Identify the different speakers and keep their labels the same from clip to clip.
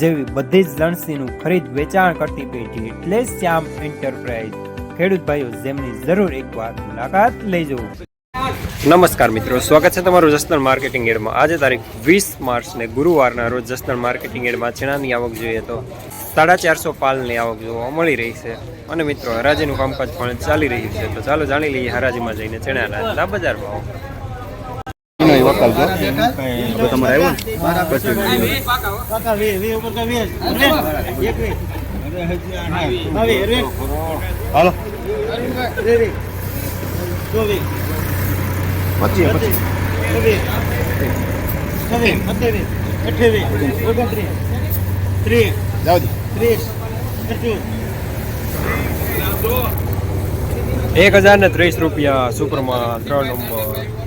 Speaker 1: જેવી બધી જ લણસીનું ખરીદ વેચાણ કરતી પેઢી એટલે શ્યામ એન્ટરપ્રાઇઝ ખેડૂત ભાઈઓ જેમની જરૂર એકવાર મુલાકાત લેજો. નમસ્કાર મિત્રો, સ્વાગત છે તમારું જસનલ માર્કેટિંગ એડમાં. આજે તારીખ વીસ માર્ચને ગુરુવારના રોજ જસનલ માર્કેટિંગ એડમાં ચણાની આવક જોઈએ તો સાડા ચારસો પાલની આવક જોવા મળી રહી છે. અને મિત્રો, હરાજીનું કામકાજ પણ ચાલી રહ્યું છે. તો ચાલો જાણી લઈએ હરાજીમાં જઈને ચણાના
Speaker 2: બજારમાં. વકાલ તો હવે તમારે આવ્યો ને? હાલો. પછી પછી
Speaker 3: વે હવે અતે વે અઠે વે ઓગણત્રીસ ત્રીસ ત્રીસ
Speaker 1: એક હજાર ને ત્રીસ રૂપિયા સુપરમાં ત્રણ નંબર.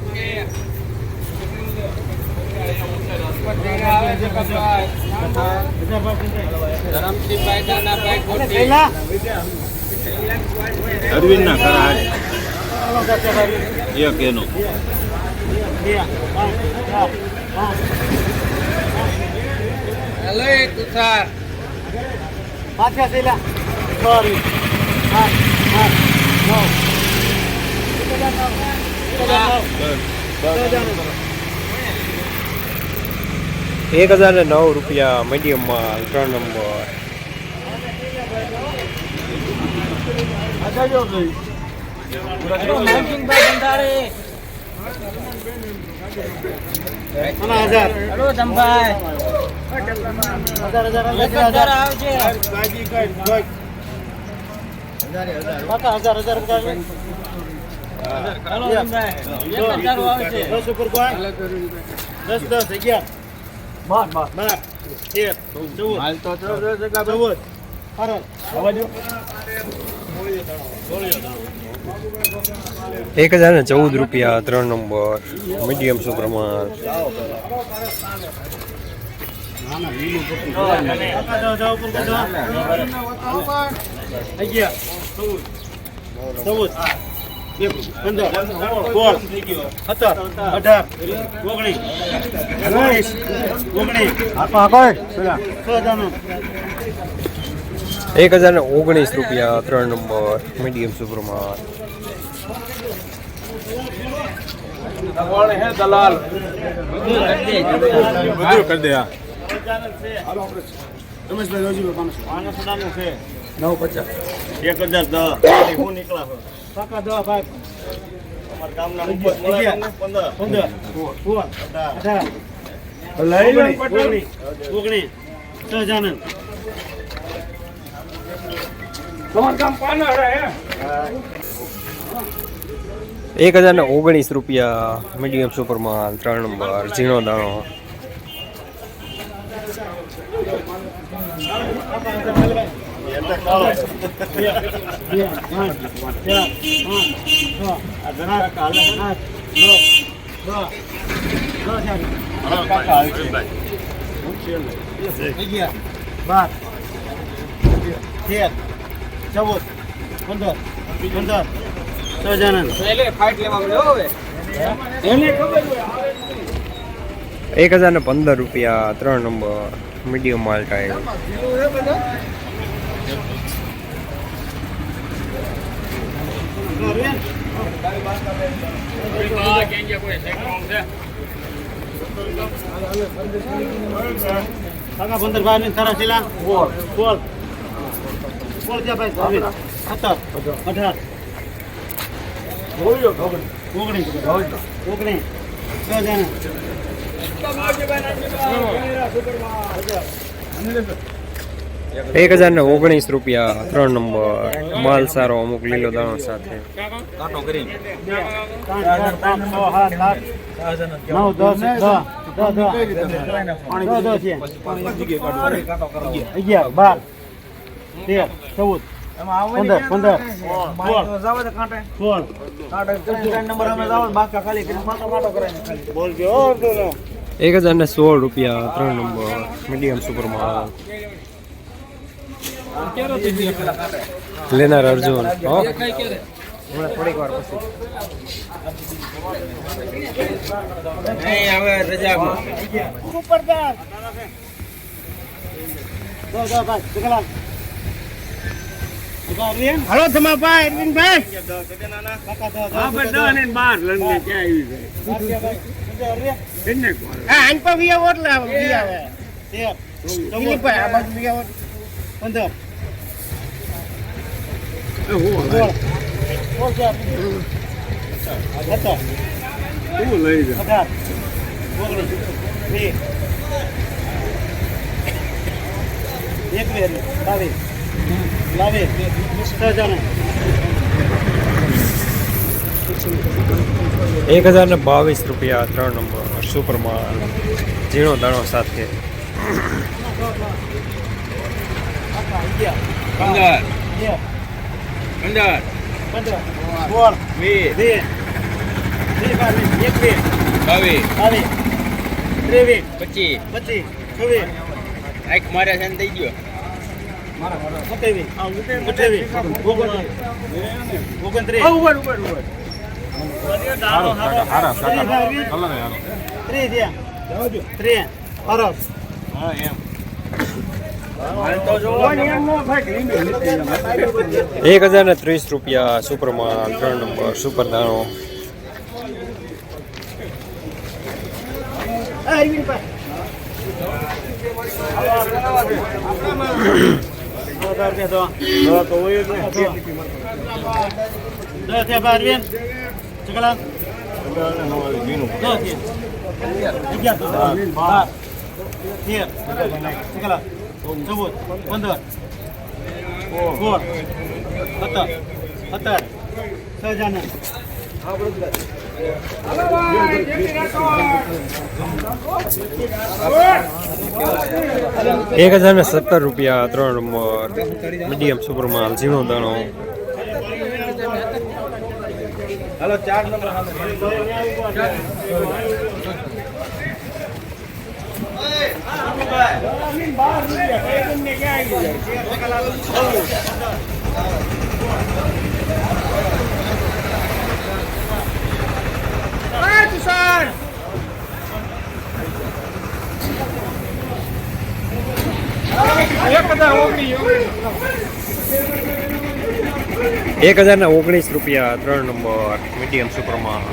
Speaker 2: અરવિંદ ના ખરા એક એનો.
Speaker 3: પાંચ પાછા થયેલા. સોરી. આઠ આઠ નવ એક હજાર નવ
Speaker 1: ને નવ રૂપિયા મીડિયમમાં ત્રણ નંબર.
Speaker 3: હજાર હજાર. હજાર દસ ઉપર દસ દસ અગિયાર. બાર બાર બાર તેર ચૌદ. હાલ તો ચૌદ. અરે
Speaker 1: એક હજાર ને ચૌદ રૂપિયા ત્રણ નંબર. મીડિયમ સુપ્રમાણ
Speaker 3: ચૌદ. પંદર સોળ સત્તર અઢાર ઓગણીસ ઓગણીસ ઓગણીસ
Speaker 1: એક હજાર ને ઓગણીસ રૂપિયા ત્રણ નંબર મીડિયમ સુપ્રમાણ
Speaker 2: બધું કરી દે હા
Speaker 3: પાંચસો છે.
Speaker 2: નવ પચાસ
Speaker 3: એક હજાર દસ. હું. નીકળા કાકા દસ ભાઈ પંદર. પંદર. સોળ અઢાર. ઓગણીસ ઓગણીસ. સહજાનંદ
Speaker 1: એક હજાર ને ઓગણીસ રૂપિયા મીડિયમ સુપરમાં ત્રણ નંબર ઝીણો દાણો.
Speaker 3: સહજાનંદ
Speaker 1: એક હજાર ને પંદર રૂપિયા ત્રણ નંબર મીડિયમ માલ ટાઈમ
Speaker 3: કાકા પંદર બારની તારા શીલા બોલ સોળ સોળ જ્યાં ભાઈ હવે સત્તર અઢાર ઓગણીસ ઓગણીસ છ જણા
Speaker 1: એક હજાર ને ઓગણીસ રૂપિયા ત્રણ નંબર. માલ સારો, અમુક લીલો દાણો સાથે. એક હજાર ને સોળ રૂપિયા ત્રણ નંબર. મીડિયમ સુપરમાં લેનાર અર્જુન. થોડીક વાર પછી
Speaker 3: હવે જગલાલ હાલો તમારા ભાઈ અરવિંદભાઈ ઓટ લાવ વિયા આવે પંદર સોળ લઈ વીસ એકવીસ બાવીસ બાવીસ સજાનું
Speaker 1: એક હજાર ને બાવીસ રૂપિયા ત્રણ નંબર સુપરમાં ઝીણો દાણો સાથે.
Speaker 3: પંદર. પંદર પંદર. સોળ. વીસ. વીસ. એકવીસ
Speaker 4: બાવીસ
Speaker 3: બાવીસ. ત્રેવીસ.
Speaker 4: પચીસ.
Speaker 3: પચીસ. છવ્વીસ.
Speaker 4: આંખ મારે છે થઈ ગયો
Speaker 3: સત્યાવીસ. અઠ્યાવીસ ઓગણત્રીસ. ત્રીસ થયા ત્રીસ. સરસ
Speaker 1: એક હજાર ને ત્રીસ રૂપિયા સુપરમાં ત્રણ નંબર સુપર દાણો.
Speaker 3: પંદર સોળ સત્તર સત્તર સજાને
Speaker 1: એક હજાર ને સત્તર રૂપિયા ત્રણ નંબર. મીડિયમ સુપરમાં ઝીણો દાણો.
Speaker 3: હલો ચાર નંબર
Speaker 1: એક હજાર ને ઓગણીસ રૂપિયા ત્રણ નંબર મીડિયમ સુપરમાં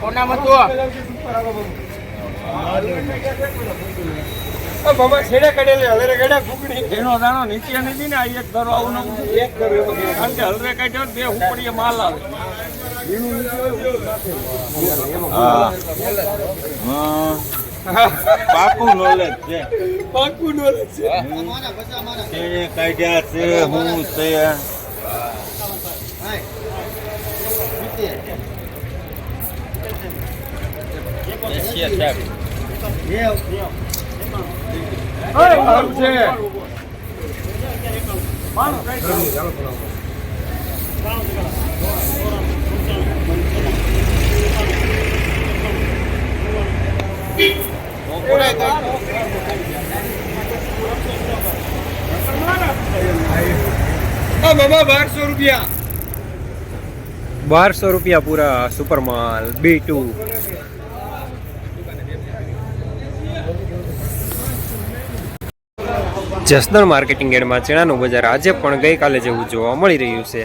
Speaker 4: કોનામાં તો?
Speaker 5: એનો દાણો નીચે નથી ને આ એક ધરો આવું નવું એક ધરો કારણ કે હલરે કાઢ્યો બે ઉપડીએ માલ આવે.
Speaker 3: પાકું નોલેજ છે.
Speaker 5: પાકું નોલેજ છે.
Speaker 3: કાઢ્યા છે હું
Speaker 5: છે. બાબા બારસો રૂપિયા.
Speaker 1: બારસો રૂપિયા પૂરા સુપરમાલ બી ટુ જસદણ માર્કેટિંગ યાર્ડમાં ચણાનું બજાર આજે પણ ગઈકાલે જેવું જોવા મળી રહ્યું છે.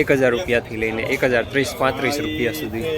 Speaker 1: એક હજાર રૂપિયાથી લઈને એક હજાર ત્રીસ પાંત્રીસ રૂપિયા સુધી.